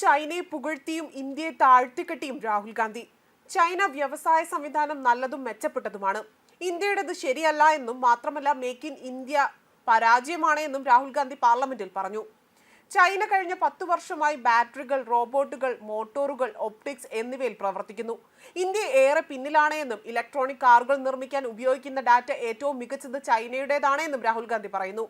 ചൈനയെ പുകഴ്ത്തിയും ഇന്ത്യയെ താഴ്ത്തിക്കെട്ടിയും രാഹുൽ ഗാന്ധി. ചൈന വ്യവസായ സംവിധാനം നല്ലതും മെച്ചപ്പെട്ടതുമാണ്. ഇന്ത്യയുടേത് ശരിയല്ല എന്നും മാത്രമല്ല മേക്ക് ഇൻ ഇന്ത്യ പരാജയമാണ് എന്നും രാഹുൽ ഗാന്ധി പാർലമെന്റിൽ പറഞ്ഞു. ചൈന കഴിഞ്ഞ പത്തു വർഷമായി ബാറ്ററികൾ റോബോട്ടുകൾ മോട്ടോറുകൾ ഒപ്റ്റിക്സ് എന്നിവയിൽ പ്രവർത്തിക്കുന്നു. ഇന്ത്യ ഏറെ പിന്നിലാണ് എന്നും ഇലക്ട്രോണിക് കാറുകൾ നിർമ്മിക്കാൻ ഉപയോഗിക്കുന്ന ഡാറ്റ ഏറ്റവും മികച്ചത് ചൈനയുടേതാണ് എന്നും രാഹുൽ ഗാന്ധി പറയുന്നു.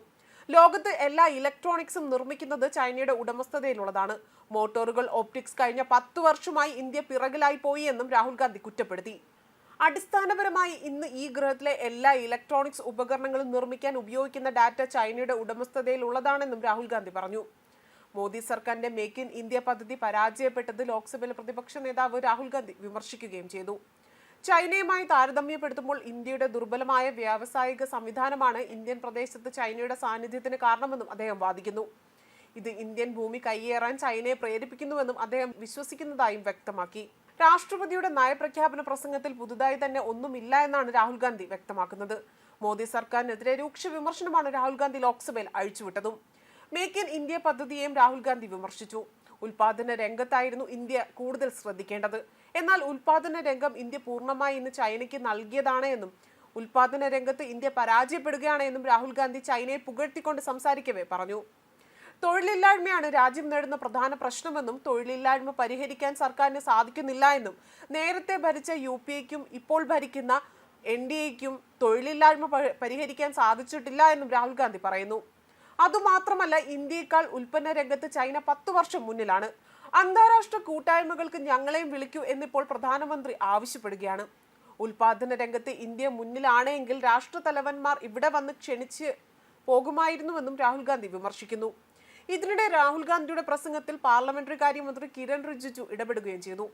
ലോകത്ത് എല്ലാ ഇലക്ട്രോണിക്സും നിർമ്മിക്കുന്നത് ചൈനയുടെ ഉടമസ്ഥതയിലുള്ളതാണ്. മോട്ടോറുകൾ ഓപ്റ്റിക്സ് കഴിഞ്ഞ പത്തു വർഷമായി ഇന്ത്യ പിറകിലായി പോയി എന്നും രാഹുൽ ഗാന്ധി കുറ്റപ്പെടുത്തി. അടിസ്ഥാനപരമായി ഇന്ന് ഈ ഗ്രഹത്തിലെ എല്ലാ ഇലക്ട്രോണിക്സ് ഉപകരണങ്ങളും നിർമ്മിക്കാൻ ഉപയോഗിക്കുന്ന ഡാറ്റ ചൈനയുടെ ഉടമസ്ഥതയിലുള്ളതാണെന്നും രാഹുൽ ഗാന്ധി പറഞ്ഞു. മോദി സർക്കാരിന്റെ മേക്ക് ഇൻ ഇന്ത്യ പദ്ധതി പരാജയപ്പെട്ടത് ലോക്സഭയിലെ പ്രതിപക്ഷ നേതാവ് രാഹുൽ ഗാന്ധി വിമർശിക്കുകയും ചെയ്തു. ചൈനയുമായി താരതമ്യപ്പെടുത്തുമ്പോൾ ഇന്ത്യയുടെ ദുർബലമായ വ്യാവസായിക സംവിധാനമാണ് ഇന്ത്യൻ പ്രദേശത്ത് ചൈനയുടെ സാന്നിധ്യത്തിന് കാരണമെന്നും അദ്ദേഹം വാദിക്കുന്നു. ഇത് ഇന്ത്യൻ ഭൂമി കൈയേറാൻ ചൈനയെ പ്രേരിപ്പിക്കുന്നുവെന്നും അദ്ദേഹം വിശ്വസിക്കുന്നതായും വ്യക്തമാക്കി. രാഷ്ട്രപതിയുടെ നയപ്രഖ്യാപന പ്രസംഗത്തിൽ പുതുതായി തന്നെ ഒന്നുമില്ല എന്നാണ് രാഹുൽ ഗാന്ധി വ്യക്തമാക്കുന്നത്. മോദി സർക്കാരിനെതിരെ രൂക്ഷ വിമർശനമാണ് രാഹുൽ ഗാന്ധി ലോക്സഭയിൽ അഴിച്ചുവിട്ടതും. മേക്ക് ഇൻ ഇന്ത്യ പദ്ധതിയെയും രാഹുൽ ഗാന്ധി വിമർശിച്ചു. ഉൽപാദന രംഗത്തായിരുന്നു ഇന്ത്യ കൂടുതൽ ശ്രദ്ധിക്കേണ്ടത്. എന്നാൽ ഉൽപാദന രംഗം ഇന്ത്യ പൂർണമായി ഇന്ന് ചൈനയ്ക്ക് നൽകിയതാണ് എന്നും ഉൽപാദന രംഗത്ത് ഇന്ത്യ പരാജയപ്പെടുകയാണ് എന്നും രാഹുൽ ഗാന്ധി ചൈനയെ പുകഴ്ത്തിക്കൊണ്ട് സംസാരിക്കവേ പറഞ്ഞു. തൊഴിലില്ലായ്മയാണ് രാജ്യം നേടുന്ന പ്രധാന പ്രശ്നമെന്നും തൊഴിലില്ലായ്മ പരിഹരിക്കാൻ സർക്കാരിന് സാധിക്കുന്നില്ല എന്നും നേരത്തെ ഭരിച്ച യു പി എക്കും ഇപ്പോൾ ഭരിക്കുന്ന എൻ ഡി എക്കും തൊഴിലില്ലായ്മ പരിഹരിക്കാൻ സാധിച്ചിട്ടില്ല എന്നും രാഹുൽ ഗാന്ധി പറയുന്നു. അതുമാത്രമല്ല ഇന്ത്യയേക്കാൾ ഉൽപ്പന്ന രംഗത്ത് ചൈന പത്തു വർഷം മുന്നിലാണ്. അന്താരാഷ്ട്ര കൂട്ടായ്മകൾക്ക് ഞങ്ങളെയും വിളിക്കൂ എന്നിപ്പോൾ പ്രധാനമന്ത്രി ആവശ്യപ്പെടുകയാണ്. ഉൽപാദന രംഗത്ത് ഇന്ത്യ മുന്നിലാണെങ്കിൽ രാഷ്ട്രതലവന്മാർ ഇവിടെ വന്ന് ക്ഷണിച്ച് പോകുമായിരുന്നുവെന്നും രാഹുൽ ഗാന്ധി വിമർശിക്കുന്നു. ഇതിനിടെ രാഹുൽ ഗാന്ധിയുടെ പ്രസംഗത്തിൽ പാർലമെന്ററി കാര്യമന്ത്രി കിരൺ റിജിജു ഇടപെടുകയും ചെയ്തു.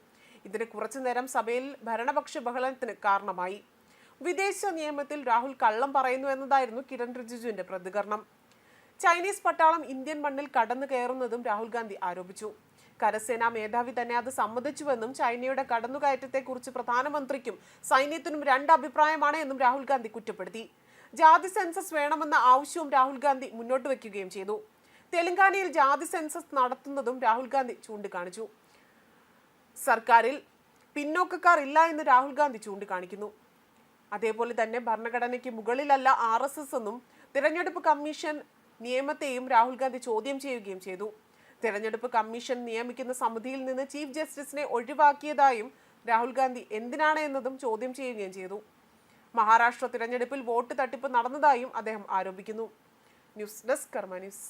ഇതിന് കുറച്ചു നേരം സഭയിൽ ഭരണപക്ഷ ബഹളത്തിന് കാരണമായി. വിദേശ നിയമത്തിൽ രാഹുൽ കള്ളം പറയുന്നു എന്നതായിരുന്നു കിരൺ റിജിജുവിന്റെ പ്രതികരണം. ചൈനീസ് പട്ടാളം ഇന്ത്യൻ മണ്ണിൽ കടന്നു കയറുന്നതും രാഹുൽ ഗാന്ധി ആരോപിച്ചു. കരസേനാ മേധാവി തന്നെ അത് സമ്മതിച്ചുവെന്നും ചൈനയുടെ കടന്നുകയറ്റത്തെക്കുറിച്ച് പ്രധാനമന്ത്രിക്കും സൈന്യത്തിനും രണ്ട് അഭിപ്രായമാണ് എന്നും രാഹുൽ ഗാന്ധി കുറ്റപ്പെടുത്തി. ജാതി സെൻസസ് വേണമെന്ന ആവശ്യവും രാഹുൽ ഗാന്ധി മുന്നോട്ട് വയ്ക്കുകയും ചെയ്തു. തെലങ്കാനയിൽ ജാതി സെൻസസ് നടത്തുന്നതും രാഹുൽ ഗാന്ധി ചൂണ്ടിക്കാണിച്ചു. സർക്കാരിൽ പിന്നോക്കക്കാർ ഇല്ല എന്ന് രാഹുൽ ഗാന്ധി ചൂണ്ടിക്കാണിക്കുന്നു. അതേപോലെ തന്നെ ഭരണഘടനയ്ക്ക് മുകളിലല്ല ആർ എന്നും തിരഞ്ഞെടുപ്പ് കമ്മീഷൻ നിയമത്തെയും രാഹുൽ ഗാന്ധി ചോദ്യം ചെയ്യുകയും ചെയ്തു. തിരഞ്ഞെടുപ്പ് കമ്മീഷൻ നിയമിക്കുന്ന സമിതിയിൽ നിന്ന് ചീഫ് ജസ്റ്റിസിനെ ഒഴിവാക്കിയതായും രാഹുൽ ഗാന്ധി എന്തിനാണ് എന്നതും ചോദ്യം ചെയ്യുകയും ചെയ്തു. മഹാരാഷ്ട്ര തിരഞ്ഞെടുപ്പിൽ വോട്ട് തട്ടിപ്പ് നടന്നതായും അദ്ദേഹം ആരോപിക്കുന്നു. News desk Karma news.